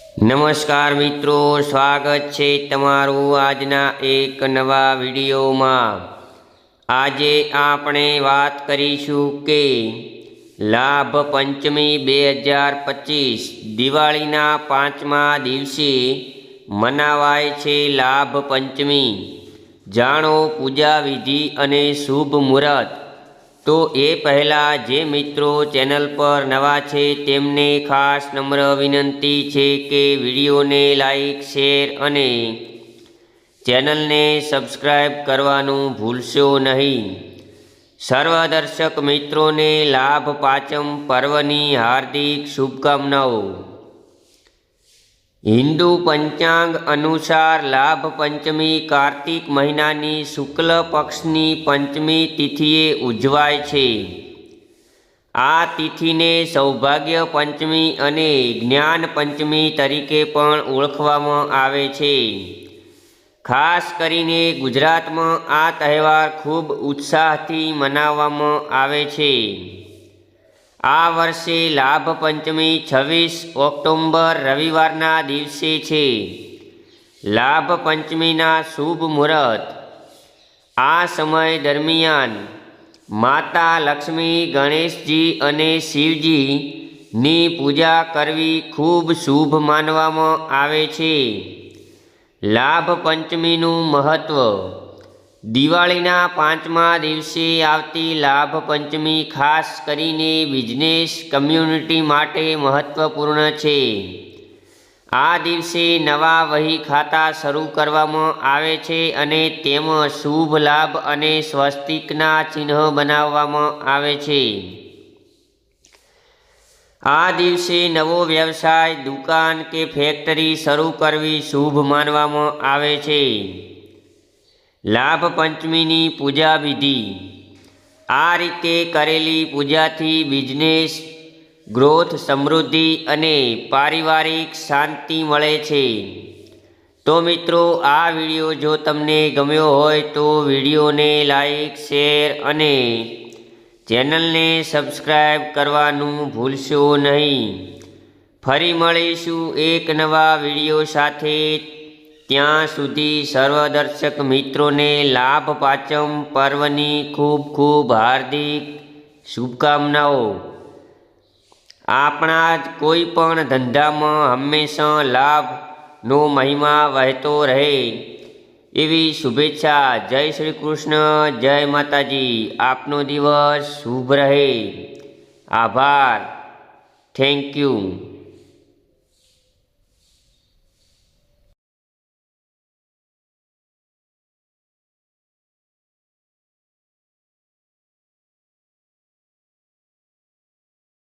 નમસ્કાર મિત્રો, સ્વાગત છે તમારું આજના એક નવા વિડીયોમાં. આજે આપણે વાત કરીશું કે લાભ પંચમી બે હજાર પચીસ દિવાળીના પાંચમા દિવસે મનાવાય છે લાભ પંચમી. જાણો પૂજા વિધિ અને શુભ મુહૂર્ત. તો એ પહેલાં જે મિત્રો ચેનલ પર નવા છે તેમને ખાસ નમ્ર વિનંતી છે કે વિડીયોને લાઈક, શેર અને ચેનલને સબસ્ક્રાઈબ કરવાનું ભૂલશો નહીં. સર્વ દર્શક મિત્રોને લાભ પાંચમ પર્વની હાર્દિક શુભકામનાઓ. હિન્દુ પંચાંગ અનુસાર લાભ પંચમી કાર્તિક મહિનાની શુક્લ પક્ષની પંચમી તિથિએ ઉજવાય છે. આ તિથિને સૌભાગ્ય પંચમી અને જ્ઞાન પંચમી તરીકે પણ ઓળખવામાં આવે છે. ખાસ કરીને ગુજરાતમાં આ તહેવાર ખૂબ ઉત્સાહથી મનાવવામાં આવે છે. આ વર્ષે લાભ પંચમી છવ્વીસ ઓક્ટોબર રવિવારના દિવસે છે. લાભ પંચમીના શુભ મુહૂર્ત. આ સમય દરમિયાન માતા લક્ષ્મી, ગણેશજી અને શિવજીની પૂજા કરવી ખૂબ શુભ માનવામાં આવે છે. લાભ પંચમીનું મહત્ત્વ દિવાળીના પાંચમા દિવસે આવતી લાભ પંચમી ખાસ કરીને બિઝનેસ કમ્યુનિટી માટે મહત્વપૂર્ણ છે. આ દિવસે નવા વહી ખાતા શરૂ કરવામાં આવે છે અને તેમાં શુભ લાભ અને સ્વસ્તિકના ચિહ્ન બનાવવામાં આવે છે. આ દિવસે નવો વ્યવસાય, દુકાન કે ફેક્ટરી શરૂ કરવી શુભ માનવામાં આવે છે. લાભ પંચમીની પૂજા વિધિ. આ રીતે કરેલી પૂજાથી બિઝનેસ, ગ્રોથ, સમૃદ્ધિ અને પારિવારિક શાંતિ મળે છે. તો મિત્રો, આ વીડિયો જો તમને ગમ્યો હોય તો વિડીયોને લાઈક, શેર અને ચેનલને સબસ્ક્રાઈબ કરવાનું ભૂલશો નહીં. ફરી મળીશું એક નવા વીડિયો સાથે. ત્યાં સુધી સર્વદર્શક મિત્રોને લાભ પાંચમ પર્વની ખૂબ ખૂબ હાર્દિક શુભકામનાઓ. આપણા જ કોઈ પણ ધંધામાં હંમેશા લાભનો મહિમા વહેતો રહે. એવી શુભેચ્છા. જય શ્રી કૃષ્ણ. જય માતાજી. આપનો દિવસ શુભ રહે. આભાર. Thank you.